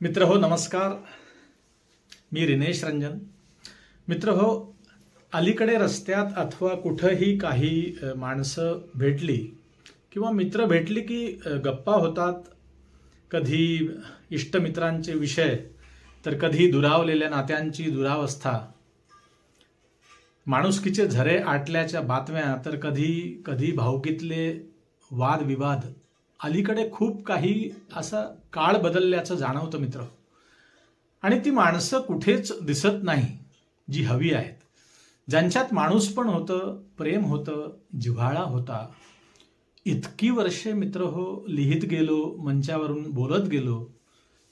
मित्र हो नमस्कार. मी रिनेश रंजन. मित्र हो अलीकडे रस्त्यात अथवा कुठंही काही माणसं भेटली किंवा मित्र भेटली की गप्पा होतात कधी इष्टमित्रांचे विषय तर कधी दुरावलेल्या नात्यांची दुरावस्था. माणुसकीचे झरे आटल्याच्या बातम्या तर कधी कधी भावकीतले वादविवाद. अलीकडे खूप काही असा काळ बदलल्याचं जाणवतं मित्र. आणि ती माणसं कुठेच दिसत नाही जी हवी आहेत. ज्यांच्यात माणूस पण होतं प्रेम होतं जिव्हाळा होता. इतकी वर्षे मित्र हो लिहित गेलो मंचावरून बोलत गेलो.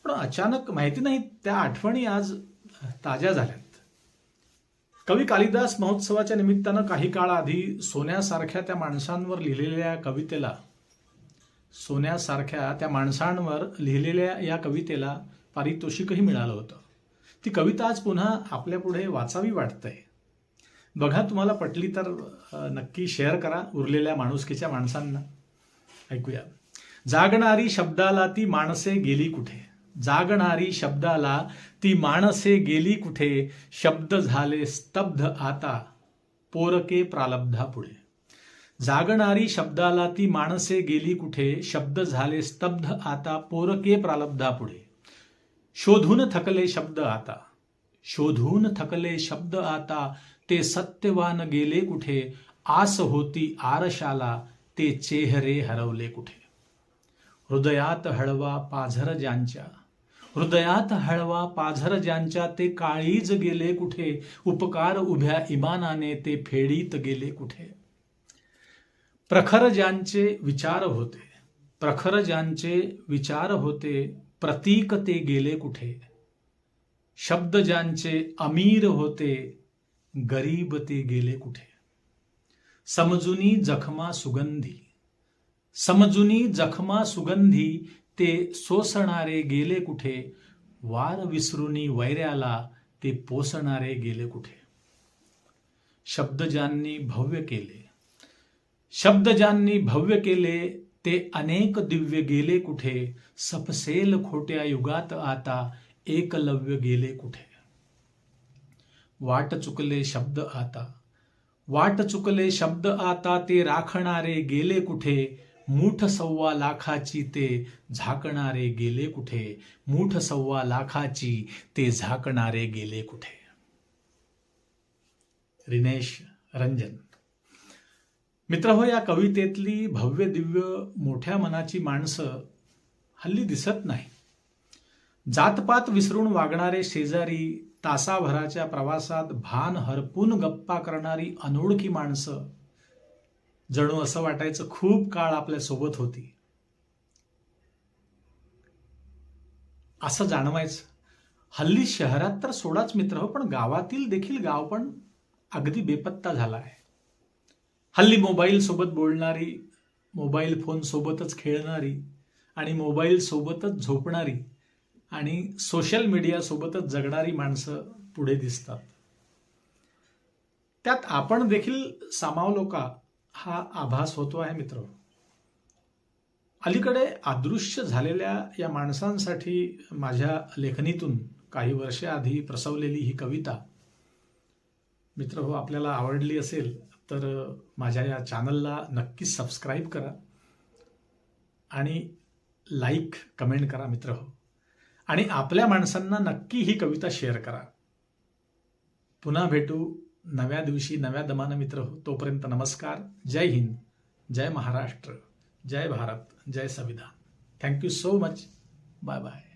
पण अचानक माहिती नाही त्या आठवणी आज ताज्या झाल्यात. कवी कालिदास महोत्सवाच्या निमित्तानं काही काळ आधी सोन्यासारख्या त्या माणसांवर लिहिलेल्या कवितेला सोन्यासारख्या त्या माणसांवर लिहिलेल्या या कवितेला पारितोषिकही मिळालं होतं. ती कविता आज पुन्हा आपल्यापुढे वाचावी वाटतंय. बघा तुम्हाला पटली तर नक्की शेअर करा उरलेल्या माणुसकीच्या माणसांना. ऐकूया. जागणारी शब्दाला ती माणसे गेली कुठे? जागणारी शब्दाला ती माणसे गेली कुठे? शब्द झाले स्तब्ध आता पोरके प्रालब्धा पुढे जागणारी शब्दाला ती माणसे गेली कुठे? शब्द झाले स्तब्ध आता पोरके प्रालब्धा पुढे शोधून थकले शब्द आता. शोधून थकले शब्द आता. ते सत्यवान गेले कुठे? आस होती आरशाला. ते चेहरे हरवले कुठे? हृदयात हळवा पाझर ज्यांच्या. हृदयात हळवा पाझर ज्यांच्या ते काळीज गेले कुठे? उपकार उभ्या इमानाने ते फेडीत गेले कुठे? प्रखर ज्यांचे विचार होते. प्रखर ज्यांचे विचार होते प्रतीक ते गेले कुठे? शब्द ज्यांचे अमीर होते गरीब ते गेले कुठे? समजुनी जखमा सुगंधी. समजुनी जखमा सुगंधी ते सोसणारे गेले कुठे? वार विसरुनी वैऱ्याला ते पोसणारे गेले कुठे? शब्द ज्यांनी भव्य केले. शब्द ज्यांनी भव्य केले ते अनेक दिव्य गेले कुठे? सपसेल खोट्या युगात आता एकलव्य गेले कुठे? वाट चुकले शब्द आता. वाट चुकले शब्द आता ते राखणारे गेले कुठे? मूठ सव्वा लाखाची ते झाकणारे गेले कुठे? मूठ सव्वा लाखाची ते झाकणारे गेले कुठे? रिनेश रंजन मित्र हो या कवितेतली भव्य दिव्य मोठ्या मनाची माणसं हल्ली दिसत नाही. जातपात विसरून वागणारे शेजारी तासाभराच्या प्रवासात भान हरपून गप्पा करणारी अनोळखी माणसं जणू असं वाटायचं खूप काळ आपल्यासोबत होती. असं जाणवायचं. हल्ली शहरात तर सोडाच मित्र हो पण गावातील देखील गाव पण अगदी बेपत्ता झाला आहे. हल्ली मोबाईल सोबत बोलणारी मोबाईल फोन सोबतच खेळणारी आणि मोबाईल सोबतच झोपणारी आणि सोशल मीडिया सोबतच जगणारी माणसं पुढे दिसतात. त्यात आपण देखील सामावलो का हा आभास होतो आहे मित्र. अलीकडे अदृश्य झालेल्या या माणसांसाठी माझ्या लेखनीतून काही वर्षे आधी प्रसवलेली ही कविता मित्र हो आपल्याला आवडली असेल तर माझ्या या चॅनलला नक्की सबस्क्राईब करा आणि लाईक कमेंट करा मित्र. हो आणि आपल्या माणसांना नक्की ही कविता शेअर करा. पुन्हा भेटू नव्या दिवशी नव्या दमानं मित्र. हो तोपर्यंत नमस्कार. जय हिंद. जय महाराष्ट्र. जय भारत. जय संविधान. Thank you so much bye bye